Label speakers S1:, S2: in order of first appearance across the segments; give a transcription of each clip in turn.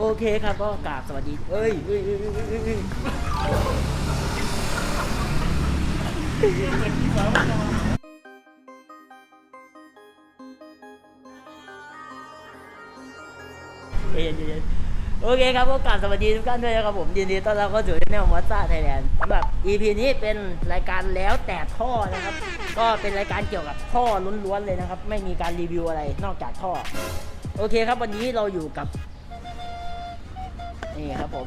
S1: โอเคครับก็กราบสวัสดี เอ้ยเอ้ยเอ้ยเอ้ยเอ้ยเอ้ยเย็นเย็นโอเคครับก็กราบสวัสดีทุกท่านด้วยนะครับผมยินดีต้อนรับเข้าสู่แนวมอสซ่าไทยแลนด์สำหรับ EP นี้เป็นรายการแล้วแต่ท่อนะครับ ก็เป็นรายการเกี่ยวกับท่อล้วนๆเลยนะครับ ไม่มีการรีวิวอะไรนอกจากท่อ โอเคครับวันนี้เราอยู่กับ นี่ครับผม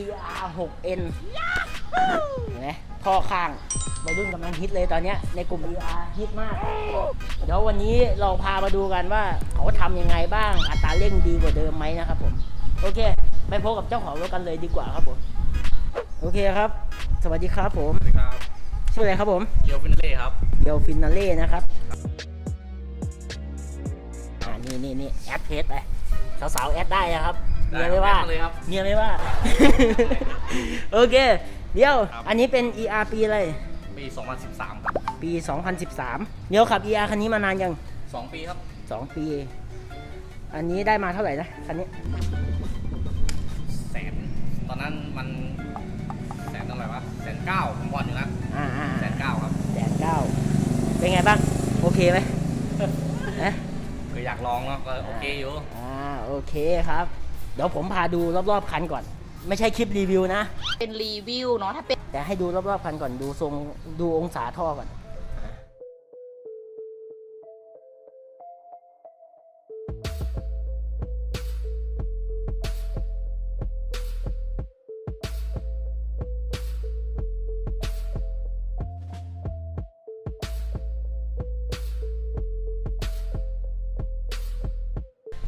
S1: ER 6 N เห็นไหมท่อข้างวัยรุ่นกำลังฮิตเลยตอนเนี้ยในกลุ่ม ER ฮิตมาก เดี๋ยววันนี้เราพามาดูกันว่าเขาทำยังไงบ้าง อัตราเร่งดีกว่าเดิมไหมนะครับผม โอเค ไปพบกับเจ้าของรถกันเลยดีกว่าครับผม โอเคครับ สวัสดีครับผม
S2: สวัสดีครับ
S1: ชื่ออะไรครับผม
S2: เกียวฟินเล่ครับ
S1: เดลฟินาเล่นะครับ อ่า นี่นี่นี่แอดเพจไป สาวๆ แอดได้นะครับ เมียไม่ว่า
S2: ได้ครับแอดมาเลยครับ
S1: เมียไม่ว่า โอเค เดี๋ยว
S2: ครับ
S1: อันนี้เป็น ER ปีอะไร
S2: ปี 2013 ครับ
S1: ปี 2013 เดี๋ยวขับ ER คันนี้มานานยัง
S2: 2 ปีครับ
S1: 2 ปี อันนี้ได้มาเท่าไหร่นะ คันนี้
S2: แสน ตอนนั้นมันแสนเท่าไหร่วะแสนเก้าผมผ่อนอยู่นะ
S1: อ่าอ่า
S2: แสนเก้าครับ
S1: แสนเก้าเป็นไงบ้าง โอเคไหมฮะ
S2: เคยอยากลองเนาะก็โอเคอยู่
S1: อ่าโอเคครับ เดี๋ยวผมพาดูรอบๆคันก่อน ไม่ใช่คลิปรีวิวนะ
S3: เป็นรีวิวเนาะถ้าเป็น
S1: แต่ให้ดูรอบๆคันก่อนดูทรงดูองศาท่อก่อน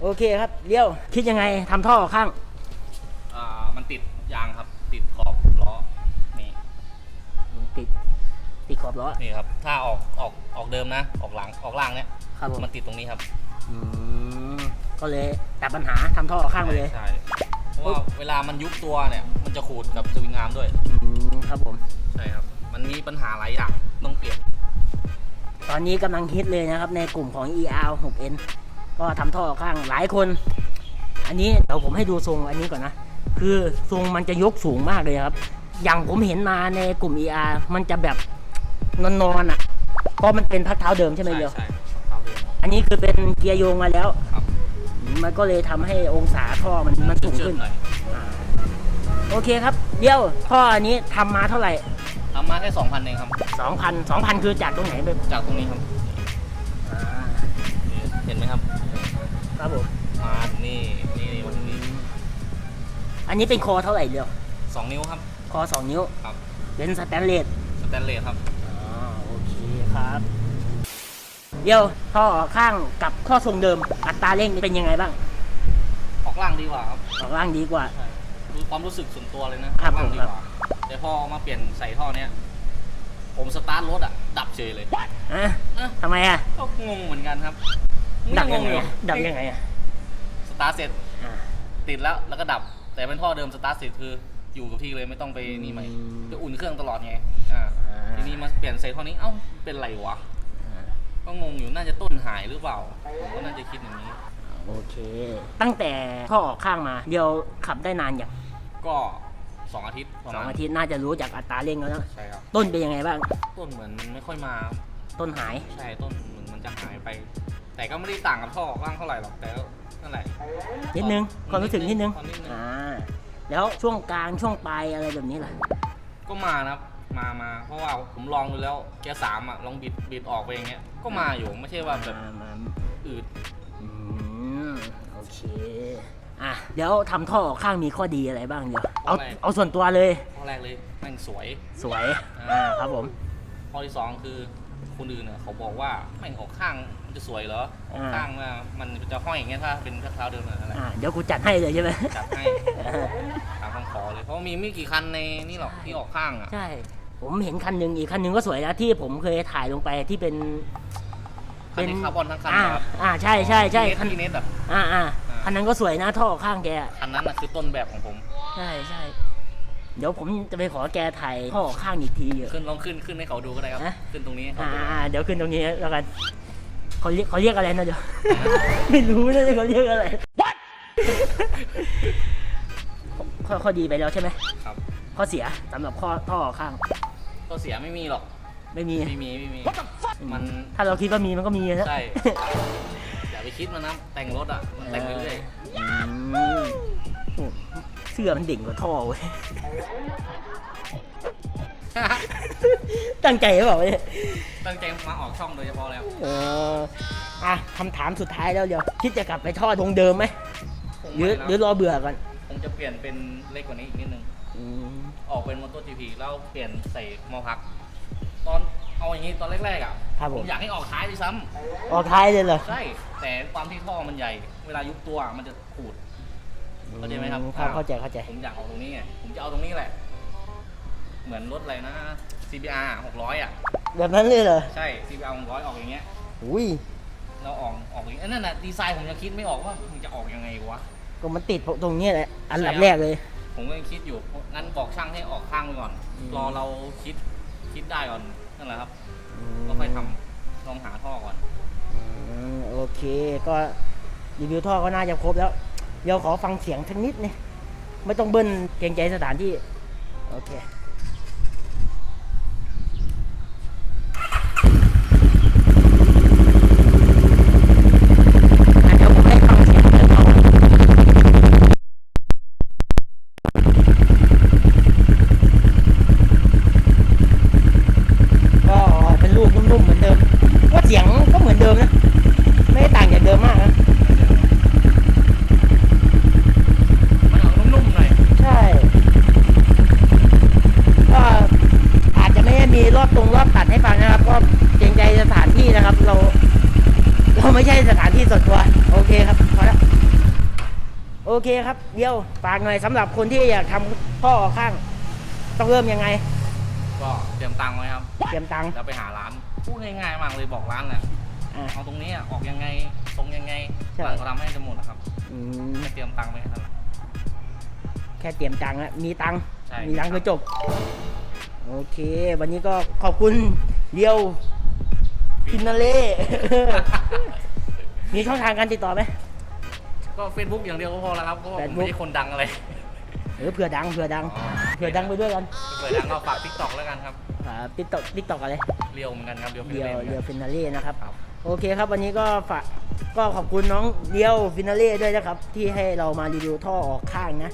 S1: โอเคครับเลี้ยวคิดยังไงทำท่อข้าง
S2: อ่ามันติดยางครับ ติดขอบล้อนี่
S1: ติด ติดขอบล้อ
S2: นี่ครับ ถ้าออกออกออกเดิมนะ ออกหลังออกล่างเนี่ย
S1: ครับผม
S2: มันติดตรงนี้ครับ
S1: อืมก็เลยตัดปัญหาทำท่อข้างไปเลย
S2: ใช่เพราะว่าเวลามันยุบตัวเนี่ย มันจะขูดกับสวิงอาร์มด้วย
S1: อืมครับผม
S2: ใช่ครับ มันมีปัญหาหลายอย่างต้องเปลี่ยน
S1: ตอนนี้กำลังฮิตเลยนะครับในกลุ่มของ ER 6N ก็ทำท่อข้างหลายคน อันนี้เดี๋ยวผมให้ดูทรงอันนี้ก่อนนะ คือทรงมันจะยกสูงมากเลยครับ อย่างผมเห็นมาในกลุ่ม ER มันจะแบบนอนๆอะเพราะมันเป็นพักเท้าเดิมใช่ไหมเดียว
S2: ใช่ครับเดิม
S1: อันนี้คือเป็นเกียร์โยงมาแล้ว
S2: ครับ
S1: มันก็เลยทำให้องศาท่อมันมันสูง
S2: เชิ
S1: ขึ้
S2: ด
S1: น
S2: ๆหน่อย
S1: อ่าโอเคครับ เดี๋ยวท่ออันนี้ทำมาเท่าไหร่
S2: ทำมาแค่2,000เองครับ
S1: 2,000 2,000คือจากตรงไหนไป
S2: จากตรงนี้ครับ
S1: ครับผม
S2: มาถึงนี่นี่นี่วันนี้
S1: อันนี้เป็นคอเท่าไหร่เดียว
S2: สองนิ้วครับ
S1: คอ2นิ้ว
S2: ครับ
S1: เป็นสแตนเลส
S2: สแตนเลสครับ
S1: อ๋อโอเคครับ เดี๋ยวท่อข้างกับข้อทรงเดิม อัตราเร่งเป็นยังไงบ้าง
S2: ออกล่างดีกว่าครับ
S1: ออกล่างดีกว่า
S2: ใช่ดูความรู้สึกส่วนตัวเลยนะครับออกล่าง
S1: ผม
S2: ดี
S1: ครับ
S2: กว่าแต่พอมาเปลี่ยนใส่ท่อเนี้ยผมสตาร์ทรถอะ ดับเฉยเลย
S1: อะ
S2: เอ๊ะ
S1: ทำไมอะ
S2: ก็งงเหมือนกันครับ
S1: ดับยังไง
S2: อยู่
S1: อะดับยังไงอะ
S2: สตาร์ทเสร็จ
S1: อ่า
S2: ติดแล้วแล้วก็ดับ แต่เป็นท่อเดิมสตาร์ทเสร็จคืออยู่กับที่เลยไม่ต้องไปนี่ใหม่
S1: อืม
S2: จะอุ่นเครื่องตลอดไงอ่า
S1: อ่า
S2: ทีนี้มาเปลี่ยนใส่ท่อนี้เอ้าเป็นไรวะก็งงอยู่น่าจะต้นหายหรือเปล่าผมก็น่าจะคิดอย่างนี้
S1: โอเค ตั้งแต่ท่อออกข้างมา เดี๋ยวขับได้นานอย่าง
S2: ก็สองอาทิตย์ประ
S1: ส
S2: มา
S1: อง
S2: ณ
S1: อาทิตย์น่าจะรู้จากอัตราเร่งแล้วนะ
S2: ใช่ครับ
S1: ต้นเป็นยังไงบ้าง
S2: ต้นเหมือนมันไม่ค่อยมา
S1: ต้นหาย
S2: ใช่ต้นเหมือนมันจะหายไป แต่ก็ไม่ได้ต่างกับท่อออกล่างเท่าไหร่หรอกแต่ก็นั่นแหละ
S1: นิดนึงความรู้สึกนิดนึง
S2: นิดนึง
S1: อ่าแล้วช่วงกลางช่วงปลายอะไรแบบนี้ล่ะ
S2: ก็มานะครับมามาเพราะว่าผมลองดูแล้วแกยร์สามอะลองบิดบิดออกไปอย่างเงี้ยก็มาอยู่ไม่ใช่ว่าแบบ
S1: มามา
S2: อืด
S1: อืมโอเคอะเดี๋ยวทำท่อข้างมีข้อดีอะไรบ้างเดี๋ยวเอาเอาส่วนตัวเลย
S2: ข้อแรกเลยแม่งสวย
S1: สวยอ่าครับผม
S2: ข้อที่สองคือคนอื่นเนี่ยเขาบอกว่าแม่งออกข้าง มันจะสวยเหรอออก
S1: อ่า
S2: ข้างมามันจะห้อยอย่างเงี้ยถ้าเป็นเท้าเดิมอะไร
S1: อ่าเดี๋ยวกูจัดให้เลยใช่ไหม
S2: จัดให้ ตามคำขอเลยเพราะมีไม่กี่คันในนี่หรอกที่ออกข้างอะ
S1: ใช่ ผมเห็นคันหนึ่งอีกคันหนึ่งก็สวยนะที่ผมเคยถ่ายลงไปที่เป็น
S2: คันนี้คาร์บอนทั้งคัน
S1: อ่า
S2: ครับ
S1: อ่าใช่ใช่ใช่คั
S2: คั
S1: น
S2: นเนสอะ
S1: อ่าอ่า
S2: อ่า
S1: คันนั้นก็สวยนะท่อข้างแกอะ
S2: คันนั้นอะคือต้นแบบของผม
S1: ใช่ใช่เดี๋ยวผมจะไปขอแกถ่ายท่อข้างอีกทีเยอะ
S2: ขึ้นลองขึ้นขึ้นให้เขาดูก็ได้ครับ
S1: ฮะ
S2: ขึ้นตรงนี้ให้เขา
S1: อ่า
S2: ดู
S1: อ่าเดี๋ยวขึ้นตรงนี้แล้วกัน เขาเรียกเขาเรียกอะไรนะเดี๋ยว ไม่รู้นะเขาเรียกอะไร ข้อข้อดีไปแล้วใช่ไหม
S2: ครับ
S1: ข้อเสียสำหรับข้อท่อข้าง
S2: ก็เสียไม่มีหรอก
S1: ไม่มี
S2: ไม่มีไม่มี มัน
S1: ถ้าเราคิดว่ามีมันก็มีนะ
S2: ใช่ อย่าไปคิดมันนะแต่งรถอะมันแต่งเรื่อย
S1: อืมเสื้อมันเด่งกว่าท่อเว้ย
S2: ๆ
S1: ตั้งใจหรือเปล่าเนี่ย
S2: ตั้งใจมาออกช่องโดยเฉพาะแล้ว
S1: เอออะคำถามสุดท้ายแล้วเดี๋ยวคิดจะกลับไปท่อตรงเดิมไหมหรือหรือรอเบื่อก่อน
S2: ผมจะเปลี่ยนเป็นเล็กกว่านี้อีกนิดนึง
S1: อืม
S2: ออกเป็นมอเตอร์จีพีแล้วเปลี่ยนใส่มอพัก ตอนเอาอย่างนี้ตอนแรกๆอะ
S1: ครับผม
S2: ผมอยากให้ออกท้ายด้วยซ้ำ
S1: ออกท้ายเลยเหรอ
S2: ใช่ แต่ความที่ท่อมันใหญ่ เวลายุบตัวมันจะขูด เข้าใจไหมครับ
S1: ครับเข้าใจเข้าใจ
S2: ผมอยากเอาตรงนี้ไงผมจะเอาตรงนี้แหละ เหมือนรถอะไรนะ CBR 600 อะ
S1: แบบนั้นเลยเหรอ
S2: ใช่ CBR 600 ออกอย่างเงี้ย
S1: อุ้ย
S2: เราออกออกอย่างเงี้ยนั่นน่ะดีไซน์ผมยังคิดไม่ออกว่ามันจะออกยังไงวะ
S1: ก็มันติดตรงเนี้ยแหละอันดับ
S2: ใช่ครับ
S1: แรกเลย
S2: ผมก็ยังคิดอยู่ งั้นบอกช่างให้ออกข้างไปก่อน
S1: อืม
S2: รอเราคิดคิดได้ก่อนนั่นแหละครับ ก็ค่อยทำลองหาท่อก่อน
S1: อืมโอเคก็รีวิวท่อก็น่าจะครบแล้ว เดี๋ยวขอฟังเสียงสักนิดนี่ไม่ต้องเบิ้ลเกรงใจสถานที่ โอเค อะเดี๋ยวผมให้ฟังเสียงเดี๋ยวเอาก็เป็นลูกนุ่มๆเหมือนเดิม ว่าเสียงก็เหมือนเดิมนะ ไม่ได้ต่างจากเดิมมากนะ
S2: มันออกนุ่มๆหน่อย
S1: ใช่ ก็อาจจะไม่ได้มีรอบตรงรอบตัดให้ฟังนะครับ ก็เกรงใจสถานที่นะครับ เรา เราไม่ใช่สถานที่ส่วนตัว โอเคครับพอแล้วโอเคครับ เดี๋ยวฝากหน่อยสำหรับคนที่อยากทำท่อออกข้าง ต้องเริ่มยังไง
S2: ก็เตรียมตังค์ไว้ครับ
S1: เตรียมตังค์
S2: แล้วไปหาร้าน พูดง่ายๆมากเลยบอกร้านแหละ
S1: อ่า
S2: เอาตรงนี้อะออกยังไงตรงยังไง
S1: ใช่
S2: ร้านเขาทำให้จะหมดนะครับ
S1: อืม
S2: ไม่เตรียมตังค์ไว้ให้เท่าไหร่
S1: แค่เตรียมตังค์แล้วมีตังค์
S2: ใช่
S1: มีตังค์ก็จบ โอเค วันนี้ก็ขอบคุณเดียวฟินาเล่ มีช่องทางการติดต่อไหม
S2: ก็เฟซบุ๊กอย่างเดียวก็พอแล้วครับเพราะว่าผม
S1: Facebook
S2: ไม่ใช่คนดังอะไร
S1: เออเผื่อดังเผื่อดัง
S2: อ๋อ
S1: เผื่อดังไปด้วยกัน
S2: เผื่อดังก็ฝากทิกตอกแล้วกันครับ
S1: อ่าติ๊กต็อกติ๊กต็อกอะไร
S2: เรียวเหมือนกันครับ เรียว
S1: เดียว
S2: หมือน
S1: เดี
S2: กั
S1: ยวนฟินาเล่นะครับ
S2: ครับ
S1: โอเคครับวันนี้ก็ฝากก็ขอบคุณน้องเดียวฟินาเล่ด้วยนะครับ ที่ให้เรามารีวิวท่อออกข้างนะ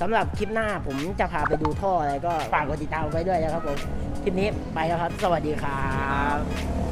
S1: สำหรับคลิปหน้าผมจะพาไปดูท่ออะไรก็ฝากกดติดตามไว้ด้วยนะครับผมคลิปนี้ไปแล้วครับ สวัสดีครับ